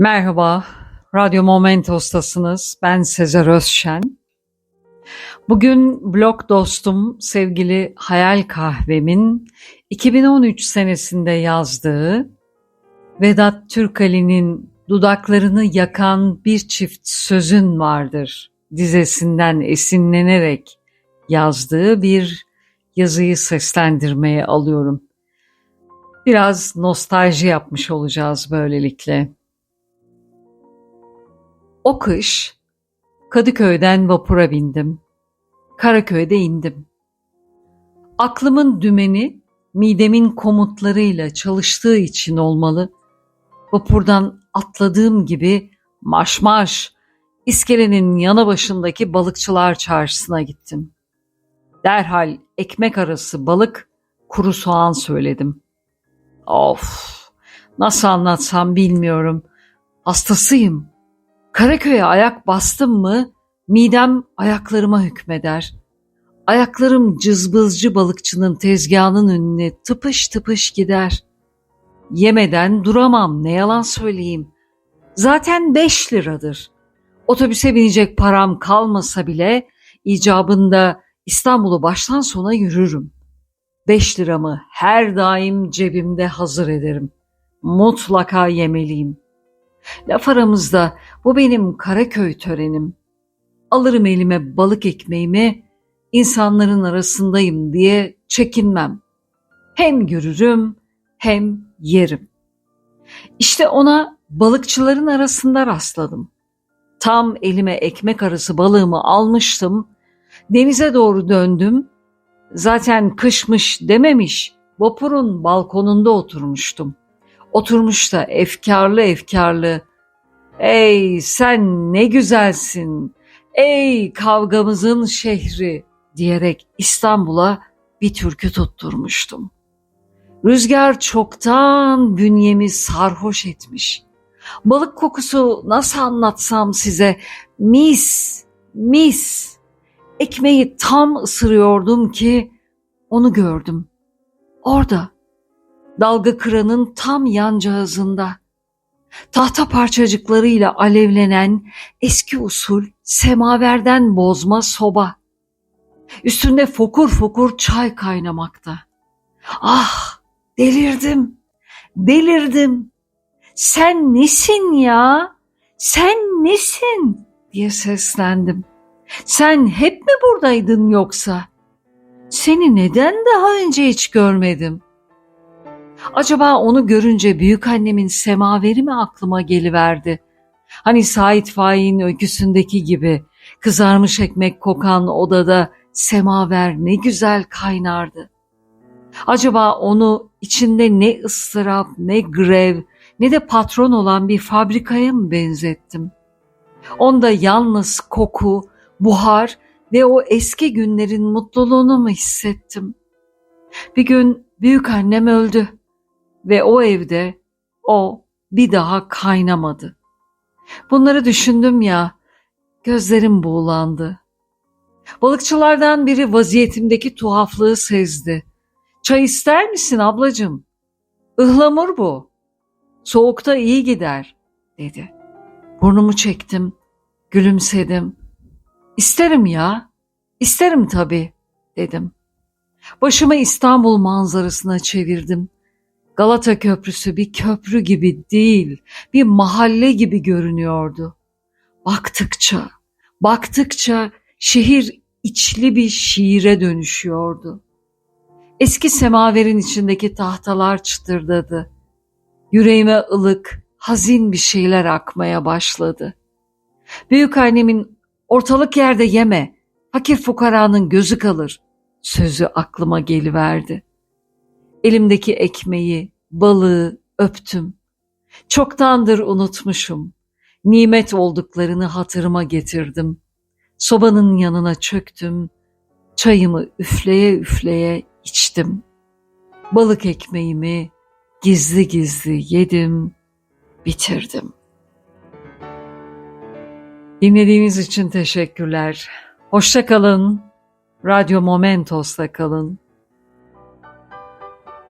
Merhaba, Radyo Momentos'tasınız. Ben Sezer Özşen. Bugün blog dostum sevgili Hayal Kahvem'in 2013 senesinde yazdığı Vedat Türkali'nin dudaklarını yakan bir çift sözün vardır dizesinden esinlenerek yazdığı bir yazıyı seslendirmeye alıyorum. Biraz nostalji yapmış olacağız böylelikle. O kış Kadıköy'den vapura bindim. Karaköy'de indim. Aklımın dümeni midemin komutlarıyla çalıştığı için olmalı. Vapurdan atladığım gibi marş marş iskelenin yanı başındaki balıkçılar çarşısına gittim. Derhal ekmek arası balık, kuru soğan söyledim. Of, nasıl anlatsam bilmiyorum. Hastasıyım. Karaköy'e ayak bastım mı midem ayaklarıma hükmeder. Ayaklarım cızbızcı balıkçının tezgahının önüne tıpış tıpış gider. Yemeden duramam ne yalan söyleyeyim. Zaten beş liradır. Otobüse binecek param kalmasa bile icabında İstanbul'u baştan sona yürürüm. Beş liramı her daim cebimde hazır ederim. Mutlaka yemeliyim. Laf aramızda bu benim Karaköy törenim. Alırım elime balık ekmeğimi, insanların arasındayım diye çekinmem. Hem yürürüm hem yerim. İşte ona balıkçıların arasında rastladım. Tam elime ekmek arası balığımı almıştım. Denize doğru döndüm. Zaten kışmış dememiş, vapurun balkonunda oturmuştum. Oturmuş da efkarlı efkarlı Ey sen ne güzelsin. Ey kavgamızın şehri diyerek İstanbul'a bir türkü tutturmuştum. Rüzgar çoktan bünyemi sarhoş etmiş. Balık kokusu nasıl anlatsam size mis, mis. Ekmeği tam ısırıyordum ki onu gördüm. Orada, dalga kıranın tam yancağızında tahta parçacıklarıyla alevlenen eski usul semaverden bozma soba. Üstünde fokur fokur çay kaynamakta. Ah delirdim, delirdim. Sen nesin ya? Sen nesin? diye seslendim. Sen hep mi buradaydın yoksa? Seni neden daha önce hiç görmedim? Acaba onu görünce büyük annemin semaveri mi aklıma geliverdi? Hani Sait Faik'in öyküsündeki gibi kızarmış ekmek kokan odada semaver ne güzel kaynardı. Acaba onu içinde ne ıstırap, ne grev, ne de patron olan bir fabrikaya mı benzettim? Onda yalnız koku, buhar ve o eski günlerin mutluluğunu mu hissettim? Bir gün büyük annem öldü ve o evde o bir daha kaynamadı. Bunları düşündüm ya, gözlerim buğulandı. Balıkçılardan biri vaziyetimdeki tuhaflığı sezdi. Çay ister misin ablacığım? Ihlamur bu. Soğukta iyi gider, dedi. Burnumu çektim, gülümsedim. İsterim ya, isterim tabii, dedim. Başımı İstanbul manzarasına çevirdim. Galata Köprüsü bir köprü gibi değil, bir mahalle gibi görünüyordu. Baktıkça, baktıkça şehir içli bir şiire dönüşüyordu. Eski semaverin içindeki tahtalar çıtırdadı. Yüreğime ılık, hazin bir şeyler akmaya başladı. Büyük annemin ortalık yerde yeme, fakir fukaranın gözü kalır sözü aklıma geliverdi. Elimdeki ekmeği, balığı öptüm. Çoktandır unutmuşum. Nimet olduklarını hatırıma getirdim. Sobanın yanına çöktüm. Çayımı üfleye üfleye içtim. Balık ekmeğimi gizli gizli yedim, bitirdim. Dinlediğiniz için teşekkürler. Hoşça kalın. Radyo Momentos'ta kalın.